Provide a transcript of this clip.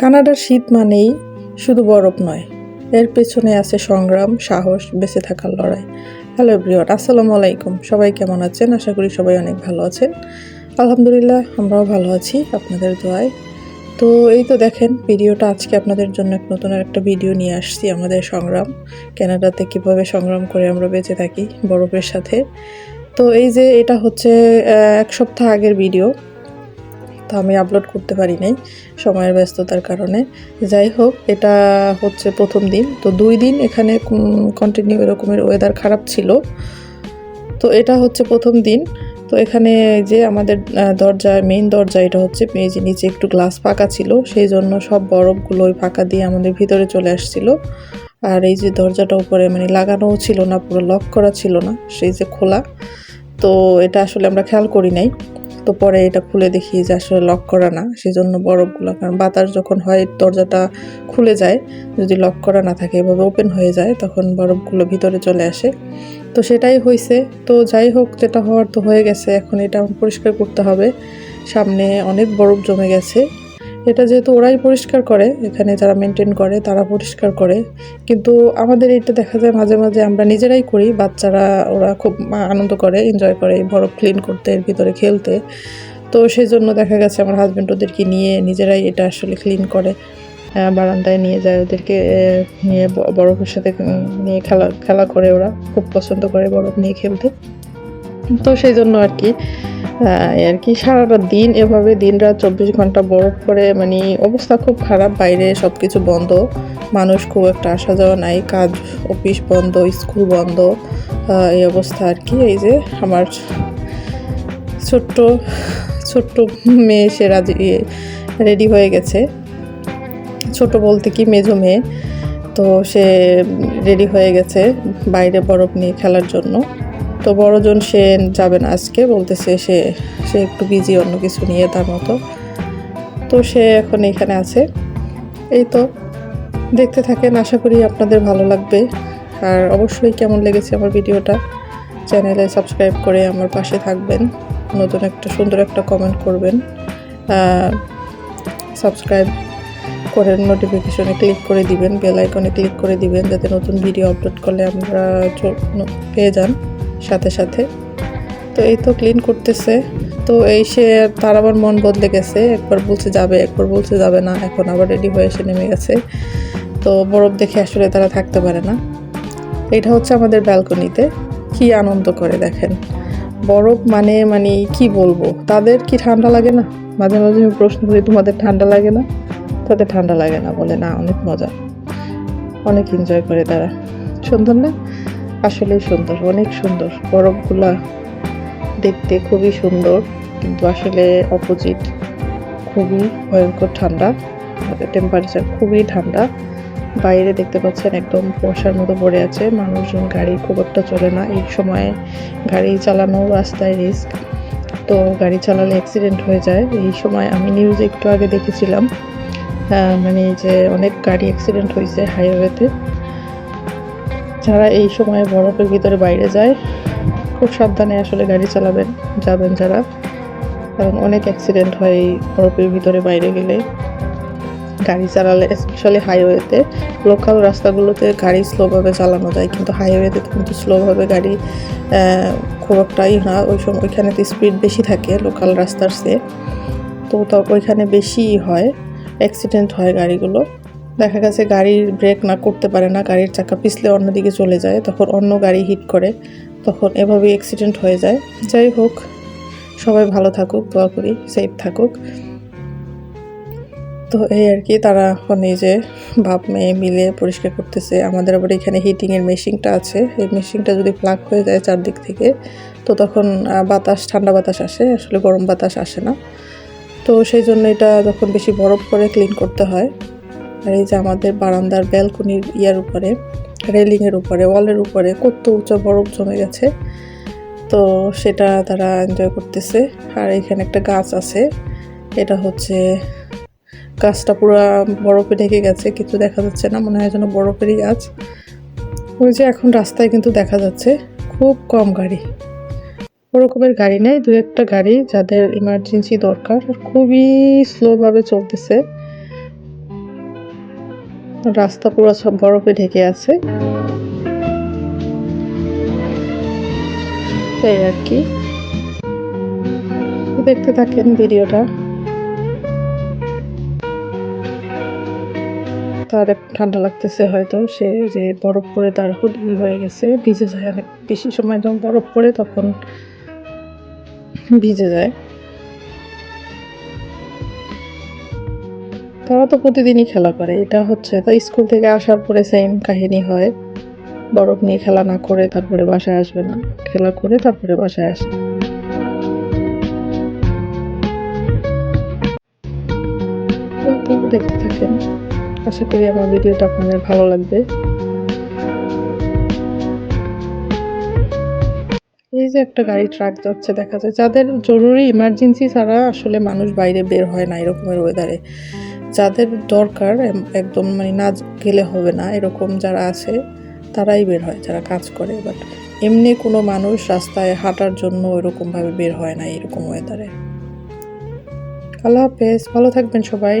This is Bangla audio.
কানাডার শীত মানেই শুধু বরফ নয়, এর পেছনে আছে সংগ্রাম, সাহস, বেঁচে থাকার লড়াই। হ্যালো এভরিওয়ান, আসসালামু আলাইকুম। সবাই কেমন আছেন? আশা করি সবাই অনেক ভালো আছেন। আলহামদুলিল্লাহ, আমরাও ভালো আছি আপনাদের দোয়ায়। তো এই তো দেখেন, ভিডিওটা আজকে আপনাদের জন্য এক নতুন একটা ভিডিও নিয়ে আসছি, আমাদের সংগ্রাম। কানাডাতে কীভাবে সংগ্রাম করে আমরা বেঁচে থাকি বরফের সাথে। তো এই যে এটা হচ্ছে এক সপ্তাহ আগের ভিডিও। তো আমি আপলোড করতে পারি নাই সময়ের ব্যস্ততার কারণে। যাই হোক, এটা হচ্ছে প্রথম দিন। তো দুই দিন এখানে কন্টিনিউ এরকমের ওয়েদার খারাপ ছিল। তো এটা হচ্ছে প্রথম দিন। তো এখানে যে আমাদের দরজায় দরজা মেইন দরজা, এটা হচ্ছে যে নিচে একটু গ্লাস ফাঁকা ছিল সেই জন্য সব বরফগুলো ওই ফাঁকা দিয়ে আমাদের ভিতরে চলে আসছিল। আর এই যে দরজাটা উপরে মানে লাগানোও ছিল না, পুরো লক করা ছিল না, সেই যে খোলা। তো এটা আসলে আমরা খেয়াল করি নাই। তো পরে এটা খুলে দেখি যে আসলে লক করা না সেই জন্য বরফগুলো, কারণ বাতাস যখন হয়, দরজাটা খুলে যায়, যদি লক করা না থাকে, এভাবে ওপেন হয়ে যায়, তখন বরফগুলো ভিতরে চলে আসে। তো সেটাই হয়েছে তো যাই হোক, যেটা হওয়ার তো হয়ে গেছে। এখন এটা পরিষ্কার করতে হবে। সামনে অনেক বরফ জমে গেছে। এটা যেহেতু ওরাই পরিষ্কার করে, এখানে যারা মেনটেন করে তারা পরিষ্কার করে। কিন্তু আমাদের এটা দেখা যায় মাঝে মাঝে আমরা নিজেরাই করি, বাচ্চারা ওরা খুব আনন্দ করে এনজয় করে বরফ ক্লিন করতে, এর ভিতরে খেলতে। তো সেই জন্য দেখা গেছে আমার হাজব্যান্ড ওদেরকে নিয়ে নিজেরাই এটা আসলে ক্লিন করে বারান্দায় নিয়ে যায় ওদেরকে নিয়ে বরফের সাথে নিয়ে খেলা খেলা করে ওরা, খুব পছন্দ করে বরফ নিয়ে খেলতে। তো সেই জন্য আর কি। আর কি সারাটা দিন এভাবে দিন রাত চব্বিশ ঘণ্টা বরফ পরে মানে অবস্থা খুব খারাপ, বাইরে সব কিছু বন্ধ। মানুষ খুব একটা আসা যাওয়া নাই, কাজ, অফিস বন্ধ, স্কুল বন্ধ এই অবস্থা আর কি। এই যে আমার ছোট্ট ছোট্ট মেয়ে, সে রাজি রেডি হয়ে গেছে। ছোট বলতে কি, মেজো মেয়ে। তো সে রেডি হয়ে গেছে বাইরে বরফ নিয়ে খেলার জন্য। তো বড়জন সে যাবে না আজকে, বলতেছে সে সে একটু বিজি অন্য কিছু নিয়ে তার মতো। তো সে এখন এখানে আছে। এই তো, দেখতে থাকেন, আশা করি আপনাদের ভালো লাগবে। আর অবশ্যই কেমন লেগেছে আমার ভিডিওটা, চ্যানেলে সাবস্ক্রাইব করে আমার পাশে থাকবেন। নতুন একটা, সুন্দর একটা কমেন্ট করবেন। সাবস্ক্রাইব করে নোটিফিকেশনে ক্লিক করে দিবেন বেল আইকনে ক্লিক করে দিবেন, যাতে নতুন ভিডিও আপলোড করলে আমরা পেয়ে যান। সাথে সাথে। তো এই তো ক্লিন করতেছে। তো এই সে তার আবার মন বদলে গেছে। একবার বলছে যাবে, একবার বলছে যাবে না। এখন আবার রেডি হয়ে এসে নেমে গেছে। তো বরফ দেখে আসলে তারা থাকতে পারে না। এটা হচ্ছে আমাদের ব্যালকনিতে কি আনন্দ করে দেখেন। বরফ মানে মানে কি বলব? তাদের কি ঠান্ডা লাগে না? মাঝে মাঝে আমি প্রশ্ন করি, তোমাদের ঠান্ডা লাগে না? তাদের ঠান্ডা লাগে না বলে, না, অনেক মজা। অনেক এনজয় করে তারা। সুন্দর না? আসলেই সুন্দর, অনেক সুন্দর। বরফগুলা দেখতে খুবই সুন্দর, কিন্তু আসলে অপোজিট খুবই ভয়ঙ্কর ঠান্ডা টেম্পারেচার খুবই ঠান্ডা। বাইরে দেখতে পাচ্ছেন একদম কুয়াশার মতো পড়ে আছে, মানুষজন গাড়ি খুব একটা চলে না। এই সময়ে গাড়ি চালানো রাস্তায় রিস্ক তো গাড়ি চালালে অ্যাক্সিডেন্ট হয়ে যায়। এই সময় আমি নিউজে একটু আগে দেখেছিলাম মানে যে অনেক গাড়ি অ্যাক্সিডেন্ট হয়েছে হাইওয়েতে যারা এই সময়ে বরফের ভিতরে বাইরে যায়, খুব সাবধানে আসলে গাড়ি চালাবেন, যাবেন যারা। কারণ অনেক অ্যাক্সিডেন্ট হয় এই বরফের ভিতরে বাইরে গেলে। গাড়ি চালালে স্পেশালি হাইওয়েতে লোকাল রাস্তাগুলোতে গাড়ি স্লোভাবে চালানো যায়, কিন্তু হাইওয়েতে কিন্তু স্লোভাবে গাড়ি খুব একটাই না। ওই সময় ওইখানে তো স্পিড বেশি থাকে লোকাল রাস্তার সে তো ওইখানে বেশি হয় অ্যাক্সিডেন্ট হয় গাড়িগুলো। দেখা গেছে গাড়ির ব্রেক না করতে পারে না, গাড়ির চাকা পিছলে অন্যদিকে চলে যায়, তখন অন্য গাড়ি হিট করে, তখন এভাবেই অ্যাক্সিডেন্ট হয়ে যায়। যাই হোক, সবাই ভালো থাকুক, দোয়া করি সেফ থাকুক। তো এই আর কি, তারা এখন এই যে বাপ, মেয়ে মিলে পরিষ্কার করতেছে। আমাদের আবার এখানে হিটিংয়ের মেশিনটা আছে। এই মেশিনটা যদি প্লাগ হয়ে যায় চারদিক থেকে, তো তখন বাতাস, ঠান্ডা বাতাস আসে। আসলে গরম বাতাস আসে না। তো সেই জন্য এটা যখন বেশি বরফ করে ক্লিন করতে হয় আর এই যে আমাদের বারান্দার ব্যালকনির ইয়ার উপরে, রেলিংয়ের উপরে, ওয়ালের উপরে কত উঁচু বরফ জমে গেছে। তো সেটা তারা এনজয় করতেছে। আর এখানে একটা গাছ আছে, এটা হচ্ছে গাছটা পুরো বরফে ঢেকে গেছে কিছু দেখা যাচ্ছে না, মনে হয় যেন বরফেরই গাছ। ওই যে এখন রাস্তায় কিন্তু দেখা যাচ্ছে, খুব কম গাড়ি। ওরকমের গাড়ি নেই, দু একটা গাড়ি যাদের ইমার্জেন্সি দরকার, খুবই স্লোভাবে চলতেছে। রাস্তা পুরো সব বরফে ঢেকে আছে। এই আর কি। দেখতে থাকেন ভিডিওটা। তার ঠান্ডা লাগতেছে হয়তো, সে যে বরফ পরে তার হয়ে গেছে, ভিজে যায় অনেক বেশি সময় যখন বরফ পড়ে তখন ভিজে যায়। তারা তো প্রতিদিনই খেলা করে। এটা হচ্ছে, তো স্কুল থেকে আসার পরে সেম কাহিনী হয়। বরফ নিয়ে খেলা না করে তারপরে বাসায় আসবে না। খেলা করে তারপরে বাসায় আসে। তো দেখতে থাকেন। আশা করি আমার ভিডিওটা আপনাদের ভালো লাগবে। এই যে একটা গাড়ি ট্রাক যাচ্ছে, দেখা যায় যাদের জরুরি ইমার্জেন্সি ছাড়া আসলে মানুষ বাইরে বের হয় না এরকমের ওয়েদারে যাদের দরকার একদম মানে না গেলে হবে না, এরকম যারা আছে, তারাই বের হয়, যারা কাজ করে। বাট এমনি কোনো মানুষ রাস্তায় হাঁটার জন্য ওইরকমভাবে বের হয় না, এরকম ওয়েদারে আল্লাহ হাফেজ, ভালো থাকবেন সবাই।